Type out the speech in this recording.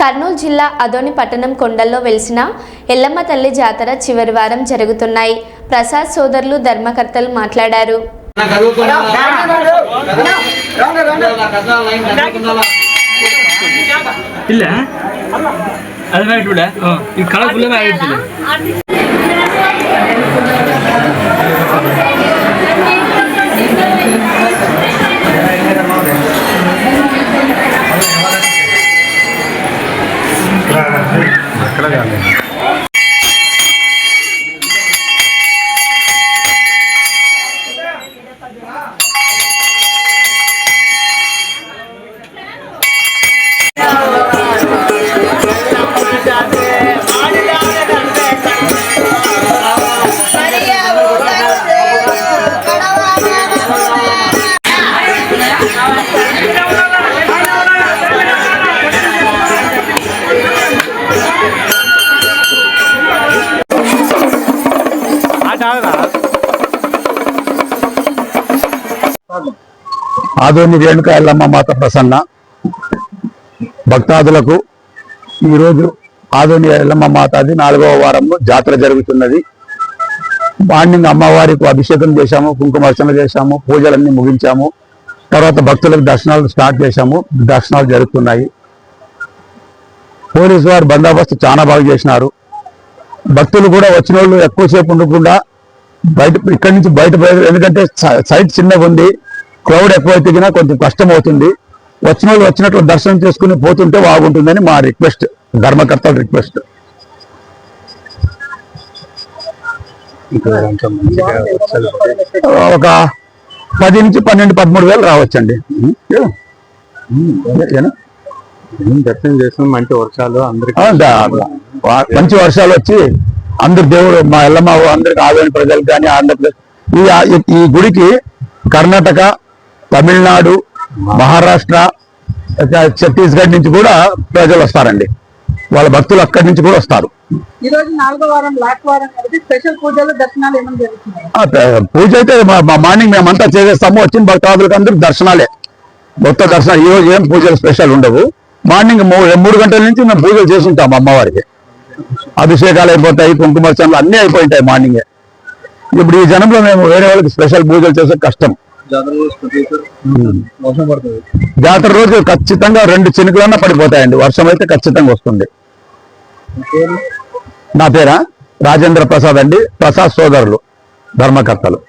కర్నూలు జిల్లా అదోని పట్టణం కొండల్లో వెలిసిన ఎల్లమ్మ తల్లి జాతర చివరి వారం జరుగుతున్నాయి ప్రసాద్ సోదరులు ధర్మకర్తలు మాట్లాడారు ಇಲ್ಲ ಅದು ಮಾಡಿಬಿಡ ಈ ಕಳರ್ ಆಗಿರ್ತಿಲ್ಲ 这样的。ఆదోని రేణుక ఎల్లమ్మ మాత ప్రసన్న. భక్తాదులకు ఈరోజు ఆదోని ఎల్లమ్మ మాతది నాలుగవ వారంలో జాతర జరుగుతున్నది. మార్నింగ్ అమ్మవారికి అభిషేకం చేశాము కుంకుమార్చన చేశాము పూజలన్నీ ముగించాము. తర్వాత భక్తులకు దర్శనాలు స్టార్ట్ చేశాము దర్శనాలు జరుగుతున్నాయి. పోలీసు వారు బందోబస్తు చాలా బాగా చేసినారు. భక్తులు కూడా వచ్చిన వాళ్ళు ఎక్కువసేపు ఉండకుండా బయట ఇక్కడి నుంచి బయట ఎందుకంటే సైట్ చిన్నగా ఉంది. క్రౌడ్ ఎక్కువ తిగినా కొంచెం కష్టం అవుతుంది. వచ్చిన వాళ్ళు వచ్చినట్లు దర్శనం చేసుకుని పోతుంటే బాగుంటుందని మా రిక్వెస్ట్ ధర్మకర్తల రిక్వెస్ట్. ఒక పది నుంచి పన్నెండు పదమూడు వేలు రావచ్చండి? దర్శనం చేసిన మంచి వర్షాలు అందరికి మంచి వర్షాలు వచ్చి అందరు దేవుడు మా ఎల్లమ్మ అందరికి ఆదరణ ప్రజలకు కానీ ఆంధ్రప్రదేశ్ ఈ గుడికి కర్ణాటక తమిళనాడు మహారాష్ట్ర ఛత్తీస్గఢ్ నుంచి కూడా ప్రజలు వస్తారండి. వాళ్ళ భక్తులు అక్కడి నుంచి కూడా వస్తారు. పూజ అయితే మార్నింగ్ మేమంతా చేసేస్తాము. వచ్చిన భక్తాదులకు అందరికి దర్శనాలే. మొత్తం దర్శనాలు. ఈ రోజు ఏం పూజలు స్పెషల్ ఉండవు. మార్నింగ్ మూడు గంటల నుంచి మేము పూజలు చేసుకుంటాం అమ్మవారికి. అభిషేకాలు అయిపోతాయి కుంకుమార్చనలు అన్నీ అయిపోయింటాయి మార్నింగే ఇప్పుడు ఈ జనంలో మేము వేరే వాళ్ళకి స్పెషల్ పూజలు చేసే కష్టం. జాతర రోజు ఖచ్చితంగా రెండు చినుకులన్నా పడిపోతాయండి వర్షం అయితే ఖచ్చితంగా వస్తుంది. నా పేరా? రాజేంద్ర ప్రసాద్ అండి ప్రసాద్ సోదరులు ధర్మకర్తలు.